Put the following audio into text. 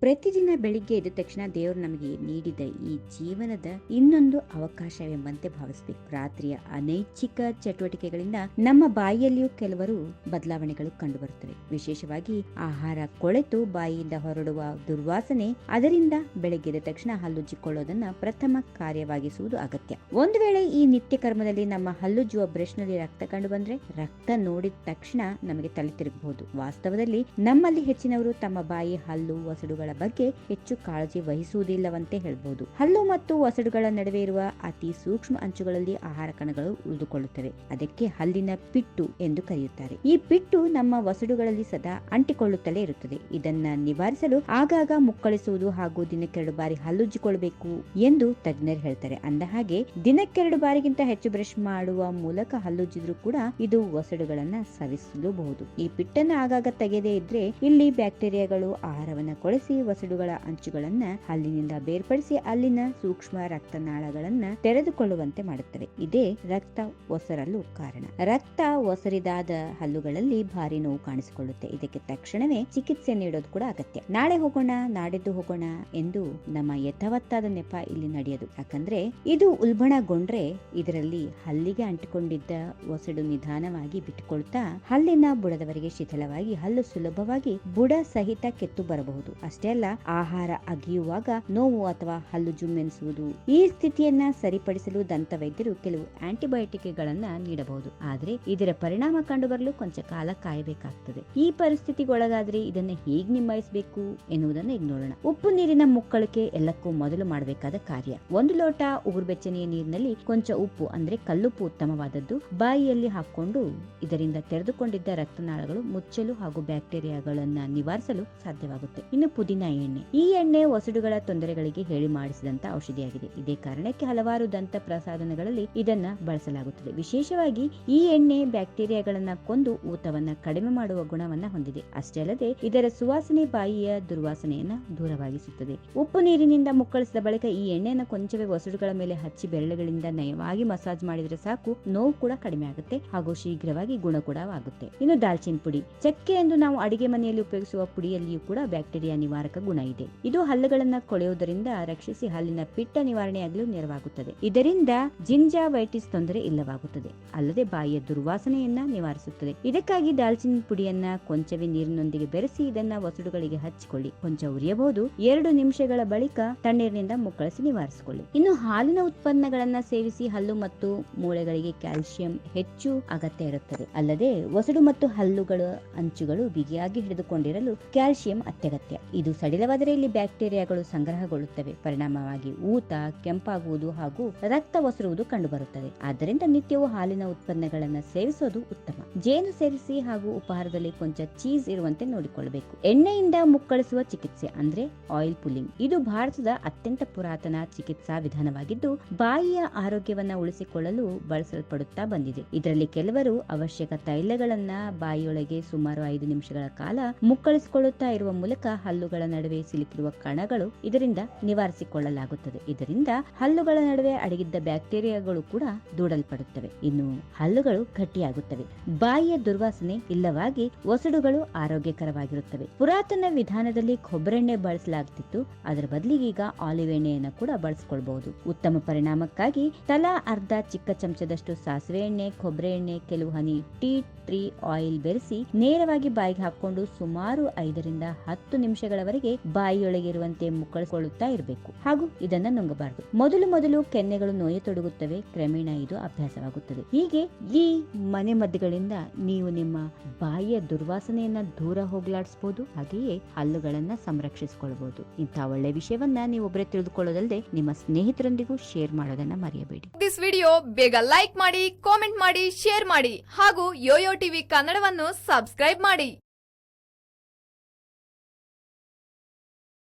ಪ್ರತಿದಿನ ಬೆಳಿಗ್ಗೆ ಎದ್ದ ತಕ್ಷಣ ದೇವರು ನಮಗೆ ನೀಡಿದ ಈ ಜೀವನದ ಇನ್ನೊಂದು ಅವಕಾಶವೆಂಬಂತೆ ಭಾವಿಸಬೇಕು. ರಾತ್ರಿಯ ಅನೈಚ್ಛಿಕ ಚಟುವಟಿಕೆಗಳಿಂದ ನಮ್ಮ ಬಾಯಿಯಲ್ಲಿಯೂ ಕೆಲವರು ಬದಲಾವಣೆಗಳು ಕಂಡುಬರುತ್ತವೆ. ವಿಶೇಷವಾಗಿ ಆಹಾರ ಕೊಳೆತು ಬಾಯಿಯಿಂದ ಹೊರಡುವ ದುರ್ವಾಸನೆ ಅದರಿಂದ ಬೆಳಗ್ಗೆ ಎದ್ದ ತಕ್ಷಣ ಹಲ್ಲುಜ್ಜಿಕೊಳ್ಳೋದನ್ನ ಪ್ರಥಮ ಕಾರ್ಯವಾಗಿಸುವುದು ಅಗತ್ಯ. ಒಂದು ವೇಳೆ ಈ ನಿತ್ಯ ಕರ್ಮದಲ್ಲಿ ನಮ್ಮ ಹಲ್ಲುಜ್ಜುವ ಬ್ರಷ್ನಲ್ಲಿ ರಕ್ತ ಕಂಡು ಬಂದ್ರೆ ರಕ್ತ ನೋಡಿದ ತಕ್ಷಣ ನಮಗೆ ತಲೆ ತಿರುಗಬಹುದು. ವಾಸ್ತವದಲ್ಲಿ ನಮ್ಮಲ್ಲಿ ಹೆಚ್ಚಿನವರು ತಮ್ಮ ಬಾಯಿ ಹಲ್ಲು, ಒಸಡುಗಳ ಬಗ್ಗೆ ಹೆಚ್ಚು ಕಾಳಜಿ ವಹಿಸುವುದಿಲ್ಲವಂತೆ ಹೇಳಬಹುದು ಹಲ್ಲು ಮತ್ತು ಒಸಡುಗಳ ನಡುವೆ ಇರುವ ಅತಿ ಸೂಕ್ಷ್ಮ ಅಂಚುಗಳಲ್ಲಿ ಆಹಾರ ಕಣಗಳು ಉಳಿದುಕೊಳ್ಳುತ್ತವೆ. ಅದಕ್ಕೆ ಹಲ್ಲಿನ ಪಿಟ್ಟು ಎಂದು ಕರೆಯುತ್ತಾರೆ. ಈ ಪಿಟ್ಟು ನಮ್ಮ ಒಸಡುಗಳಲ್ಲಿ ಸದಾ ಅಂಟಿಕೊಳ್ಳುತ್ತಲೇ ಇರುತ್ತದೆ. ಇದನ್ನ ನಿವಾರಿಸಲು ಆಗಾಗ ಮುಕ್ಕಳಿಸುವುದು ಹಾಗೂ ದಿನಕ್ಕೆರಡು ಬಾರಿ ಹಲ್ಲುಜ್ಜಿಕೊಳ್ಳಬೇಕು ಎಂದು ತಜ್ಞರು ಹೇಳ್ತಾರೆ. ಅಂದ ಹಾಗೆ ದಿನಕ್ಕೆರಡು ಬಾರಿಗಿಂತ ಹೆಚ್ಚು ಬ್ರಷ್ ಮಾಡುವ ಮೂಲಕ ಹಲ್ಲುಜ್ಜಿದ್ರು ಕೂಡ ಇದು ಒಸಡುಗಳನ್ನ ಸವಿಸಲೂಬಹುದು. ಈ ಪಿಟ್ಟನ್ನು ಆಗಾಗ ತೆಗೆದೇ ಇದ್ರೆ ಇಲ್ಲಿ ಬ್ಯಾಕ್ಟೀರಿಯಾಗಳು ಆಹಾರವನ್ನು ಕೊಳೆಸಿ ಒಸಡುಗಳ ಅಂಚುಗಳನ್ನ ಹಲ್ಲಿನಿಂದ ಬೇರ್ಪಡಿಸಿ ಅಲ್ಲಿನ ಸೂಕ್ಷ್ಮ ರಕ್ತನಾಳಗಳನ್ನ ತೆರೆದುಕೊಳ್ಳುವಂತೆ ಮಾಡುತ್ತವೆ. ಇದೇ ರಕ್ತ ಒಸರಲು ಕಾರಣ. ರಕ್ತ ಒಸರಿದಾದ ಹಲ್ಲುಗಳಲ್ಲಿ ಭಾರಿ ನೋವು ಕಾಣಿಸಿಕೊಳ್ಳುತ್ತೆ. ಇದಕ್ಕೆ ತಕ್ಷಣವೇ ಚಿಕಿತ್ಸೆ ನೀಡೋದು ಕೂಡ ಅಗತ್ಯ. ನಾಳೆ ಹೋಗೋಣ, ನಾಡಿದ್ದು ಹೋಗೋಣ ಎಂದು ನಮ್ಮ ಯಥಾವತ್ತಾದ ನೆಪ ಇಲ್ಲಿ ನಡೆಯೋದು. ಯಾಕಂದ್ರೆ ಇದು ಉಲ್ಬಣಗೊಂಡ್ರೆ ಇದರಲ್ಲಿ ಹಲ್ಲಿಗೆ ಅಂಟಿಕೊಂಡಿದ್ದ ಒಸಡು ನಿಧಾನವಾಗಿ ಬಿಟ್ಟುಕೊಳ್ತಾ ಹಲ್ಲಿನ ಬುಡದವರೆಗೆ ಶಿಥಿಲವಾಗಿ, ಹಲ್ಲು ಸುಲಭವಾಗಿ ಬುಡ ಸಹಿತ ಕೆತ್ತು ಬರಬಹುದು. ಅಷ್ಟೇ ಅಲ್ಲ ಆಹಾರ ಅಗಿಯುವಾಗ ನೋವು ಅಥವಾ ಹಲ್ಲು ಜುಮ್ಮೆನಿಸುವುದು. ಈ ಸ್ಥಿತಿಯನ್ನ ಸರಿಪಡಿಸಲು ದಂತ ವೈದ್ಯರು ಕೆಲವು ಆಂಟಿಬಯೋಟಿಕ್ಗಳನ್ನ ನೀಡಬಹುದು. ಆದರೆ ಇದರ ಪರಿಣಾಮ ಕಂಡುಬರಲು ಕೊಂಚ ಕಾಲ ಕಾಯಬೇಕಾಗ್ತದೆ. ಈ ಪರಿಸ್ಥಿತಿಗೊಳಗಾದ್ರೆ ಇದನ್ನ ಹೇಗ್ ನಿಭಾಯಿಸಬೇಕು ಎನ್ನುವುದನ್ನ ಈಗ ನೋಡೋಣ. ಉಪ್ಪು ನೀರಿನ ಮುಕ್ಕಳಿಕೆ ಎಲ್ಲಕ್ಕೂ ಮೊದಲು ಮಾಡಬೇಕಾದ ಕಾರ್ಯ. ಒಂದು ಲೋಟ ಉಗುರು ಬೆಚ್ಚನೆಯ ನೀರಿನಲ್ಲಿ ಕೊಂಚ ಉಪ್ಪು, ಅಂದ್ರೆ ಕಲ್ಲುಪ್ಪು ಉತ್ತಮವಾದದ್ದು, ಬಾಯಿಯಲ್ಲಿ ಹಾಕೊಂಡು ಇದರಿಂದ ತೆರೆದುಕೊಂಡಿದ್ದ ರಕ್ತನಾಳಗಳು ಮುಚ್ಚಲು ಹಾಗೂ ಬ್ಯಾಕ್ಟೀರಿಯಾಗಳನ್ನ ನಿವಾರಿಸಲು ಸಾಧ್ಯವಾಗುತ್ತೆ. ಇನ್ನು ಪುದೀನ ಎಣ್ಣೆ ಈ ಎಣ್ಣೆ ಒಸಡುಗಳ ತೊಂದರೆಗಳಿಗೆ ಹೇಳಿ ಮಾಡಿಸಿದಂತ ಔಷಧಿಯಾಗಿದೆ. ಇದೇ ಕಾರಣಕ್ಕೆ ಹಲವಾರು ದಂತ ಪ್ರಸಾಧನಗಳಲ್ಲಿ ಇದನ್ನ ಬಳಸಲಾಗುತ್ತದೆ. ವಿಶೇಷವಾಗಿ ಈ ಎಣ್ಣೆ ಬ್ಯಾಕ್ಟೀರಿಯಾಗಳನ್ನ ಕೊಂದು ಊತವನ್ನ ಕಡಿಮೆ ಮಾಡುವ ಗುಣವನ್ನ ಹೊಂದಿದೆ. ಅಷ್ಟೇ ಅಲ್ಲದೆ ಇದರ ಸುವಾಸನೆ ಬಾಯಿಯ ದುರ್ವಾಸನೆಯನ್ನ ದೂರವಾಗಿಸುತ್ತದೆ. ಉಪ್ಪು ನೀರಿನಿಂದ ಮುಕ್ಕಳಿಸಿದ ಬಳಿಕ ಈ ಎಣ್ಣೆಯನ್ನು ಕೊಂಚವೇ ಒಸಡುಗಳ ಮೇಲೆ ಹಚ್ಚಿ ಬೆರಳುಗಳಿಂದ ನಯವಾಗಿ ಮಸಾಜ್ ಮಾಡಿದರೆ ಸಾಕು. ನೋವು ಕೂಡ ಕಡಿಮೆ ಆಗುತ್ತೆ. ಹಾಗೂ ಶೀಘ್ರವಾಗಿ ಗುಣ ಕೂಡ ಆಗುತ್ತೆ. ಇನ್ನು ದಾಲ್ಚಿನ್ ಪುಡಿ. ಚಕ್ಕೆ ಎಂದು ನಾವು ಅಡಿಗೆ ಮನೆಯಲ್ಲಿ ಉಪಯೋಗಿಸುವ ಪುಡಿಯಲ್ಲಿಯೂ ಕೂಡ ಬ್ಯಾಕ್ಟೀರಿಯಾ ನಿವಾರಕ ಗುಣ ಇದೆ. ಇದು ಹಲ್ಲುಗಳನ್ನ ಕೊಳೆಯುವುದರಿಂದ ರಕ್ಷಿಸಿ ಹಲ್ಲಿನ ಪಿಟ್ಟ ನಿವಾರಣೆಯಾಗಲು ನೆರವಾಗುತ್ತದೆ. ಇದರಿಂದ ಜಿಂಜಾವೈಟಿಸ್ ತೊಂದರೆ ಇಲ್ಲವಾಗುತ್ತದೆ. ಅಲ್ಲದೆ ಬಾಯಿಯ ದುರ್ವಾಸನೆಯನ್ನ ನಿವಾರಿಸುತ್ತದೆ. ಇದಕ್ಕಾಗಿ ದಾಲ್ಚಿನ್ ಪುಡಿಯನ್ನ ಕೊಂಚವೇ ನೀರಿನೊಂದಿಗೆ ಬೆರೆಸಿ ಇದನ್ನ ಒಸಡುಗಳಿಗೆ ಹಚ್ಚಿಕೊಳ್ಳಿ. ಕೊಂಚ ಉರಿಯಬಹುದು. ಎರಡು ನಿಮಿಷಗಳ ಬಳಿಕ ತಣ್ಣೀರಿನಿಂದ ಮುಕ್ಕಳಿಸಿ ನಿವಾರಿಸಿಕೊಳ್ಳಿ. ಇನ್ನು ಹಾಲಿನ ಉತ್ಪನ್ನಗಳನ್ನ ಸೇವಿಸಿ ಹಲ್ಲು ಮತ್ತು ಮೂಳೆಗಳಿಗೆ ಕ್ಯಾಲ್ಸಿಯಂ ಹೆಚ್ಚು ಅಗತ್ಯ ಇರುತ್ತದೆ. ಅಲ್ಲದೆ ಒಸಡು ಮತ್ತು ಹಲ್ಲುಗಳ ಅಂಚುಗಳು ಬಿಗಿಯಾಗಿ ಹಿಡಿದುಕೊಂಡಿರಲು ಕ್ಯಾಲ್ಸಿಯಂ ಅತ್ಯಗತ್ಯ. ಇದು ಸಡಿಲವಾದರೆ ಇಲ್ಲಿ ಬ್ಯಾಕ್ಟೀರಿಯಾಗಳು ಸಂಗ್ರಹಗೊಳ್ಳುತ್ತವೆ. ಪರಿಣಾಮವಾಗಿ ಊತ, ಕೆಂಪಾಗುವುದು ಹಾಗೂ ರಕ್ತ ಒಸರುವುದು ಕಂಡುಬರುತ್ತದೆ. ಆದ್ದರಿಂದ ನಿತ್ಯವೂ ಹಾಲಿನ ಉತ್ಪನ್ನಗಳನ್ನು ಸೇವಿಸುವುದು ಉತ್ತಮ. ಜೇನು ಸೇರಿಸಿ ಹಾಗೂ ಉಪಹಾರದಲ್ಲಿ ಕೊಂಚ ಚೀಸ್ ಇರುವಂತೆ ನೋಡಿಕೊಳ್ಳಬೇಕು. ಎಣ್ಣೆಯಿಂದ ಮುಕ್ಕಳಿಸುವ ಚಿಕಿತ್ಸೆ ಅಂದ್ರೆ ಆಯಿಲ್ ಪುಲ್ಲಿಂಗ್. ಇದು ಭಾರತದ ಅತ್ಯಂತ ಪುರಾತನ ಚಿಕಿತ್ಸಾ ವಿಧಾನವಾಗಿದ್ದು, ಬಾಯಿಯ ಆರೋಗ್ಯವನ್ನ ಉಳಿಸಿಕೊಳ್ಳಲು ಬಳಸಲ್ಪಡುತ್ತಾ ಬಂದಿದೆ. ಇದರಲ್ಲಿ ಕೆಲವರು ಅವಶ್ಯಕ ತೈಲಗಳನ್ನ ಬಾಯಿಯೊಳಗೆ ಸುಮಾರು ಐದು ನಿಮಿಷಗಳ ಕಾಲ ಮುಕ್ಕಳಿಸಿಕೊಳ್ಳುತ್ತಾ ಇರುವ ಮೂಲಕ ಹಲ್ಲುಗಳ ನಡುವೆ ಸಿಲುಕಿರುವ ಕಣಗಳು ಇದರಿಂದ ನಿವಾರಿಸಿಕೊಳ್ಳಲಾಗುತ್ತದೆ. ಇದರಿಂದ ಹಲ್ಲುಗಳ ನಡುವೆ ಅಡಗಿದ್ದ ಬ್ಯಾಕ್ಟೀರಿಯಾಗಳು ಕೂಡ ದೂಡಲ್ಪಡುತ್ತವೆ. ಇನ್ನು ಹಲ್ಲುಗಳು ಗಟ್ಟಿಯಾಗುತ್ತವೆ. ಬಾಯಿಯ ದುರ್ವಾಸನೆ ಇಲ್ಲವಾಗಿ ಒಸಡುಗಳು ಆರೋಗ್ಯಕರವಾಗಿರುತ್ತವೆ. ಪುರಾತನ ವಿಧಾನದಲ್ಲಿ ಕೊಬ್ಬರೆಣ್ಣೆ ಬಳಸಲಾಗುತ್ತಿತ್ತು ಅದರ ಬದಲಿಗೆ ಈಗ ಆಲಿವ್ ಎಣ್ಣೆಯನ್ನು ಕೂಡ ಬಳಸಿಕೊಳ್ಳಬಹುದು ಉತ್ತಮ ಪರಿಣಾಮಕ್ಕಾಗಿ ತಲಾ ಅರ್ಧ ಚಿಕ್ಕ ಚಮಚದಷ್ಟು ಸಾಸಿವೆ ಎಣ್ಣೆ, ಕೊಬ್ಬರಿ ಎಣ್ಣೆ, ಕೆಲವು ಹನಿ ಟೀ, ಟ್ರೀ ಆಯಿಲ್ ಬೆರೆಸಿ ನೇರವಾಗಿ ಬಾಯಿಗೆ ಹಾಕೊಂಡು ಸುಮಾರು ಐದರಿಂದ ಹತ್ತು ನಿಮಿಷಗಳವರೆಗೆ ಬಾಯಿಯೊಳಗಿರುವಂತೆ ಮುಕ್ಕಳಿಸಿಕೊಳ್ಳುತ್ತಾ ಇರಬೇಕು. ಹಾಗೂ ಇದನ್ನ ನುಂಗಬಾರದು. ಮೊದಲು ಮೊದಲು ಕೆನ್ನೆಗಳು ನೋಯತೊಡಗುತ್ತವೆ. ಕ್ರಮೇಣ ಇದು ಅಭ್ಯಾಸವಾಗುತ್ತದೆ. ಹೀಗೆ ಈ ಮನೆ ಮದ್ದುಗಳಿಂದ ನೀವು ನಿಮ್ಮ ಬಾಯಿಯ ದುರ್ವಾಸನೆಯನ್ನ ದೂರ ಹೋಗ್ಲಾಡಿಸಬಹುದು ಹಾಗೆಯೇ ಹಲ್ಲುಗಳನ್ನ ಸಂರಕ್ಷಿಸಿಕೊಳ್ಳಬಹುದು. ಇಂತಹ ಒಳ್ಳೆ ವಿಷಯವನ್ನ ನೀವು ಒಬ್ಬರೇ ತಿಳಿದುಕೊಳ್ಳೋದಲ್ಲದೆ ನಿಮ್ಮ ಸ್ನೇಹಿತರೊಂದಿಗೂ ಶೇರ್ ಮಾಡೋದನ್ನ ಮರೆಯಬೇಡಿ. ದಿಸ್ ವಿಡಿಯೋ ಬೇಗ ಲೈಕ್ ಮಾಡಿ ಕಾಮೆಂಟ್ ಮಾಡಿ ಶೇರ್ ಮಾಡಿ ಹಾಗೂ ಯೋಯೋ ಟಿವಿ ಕನ್ನಡವನ್ನು ಸಬ್ಸ್ಕ್ರೈಬ್ ಮಾಡಿ.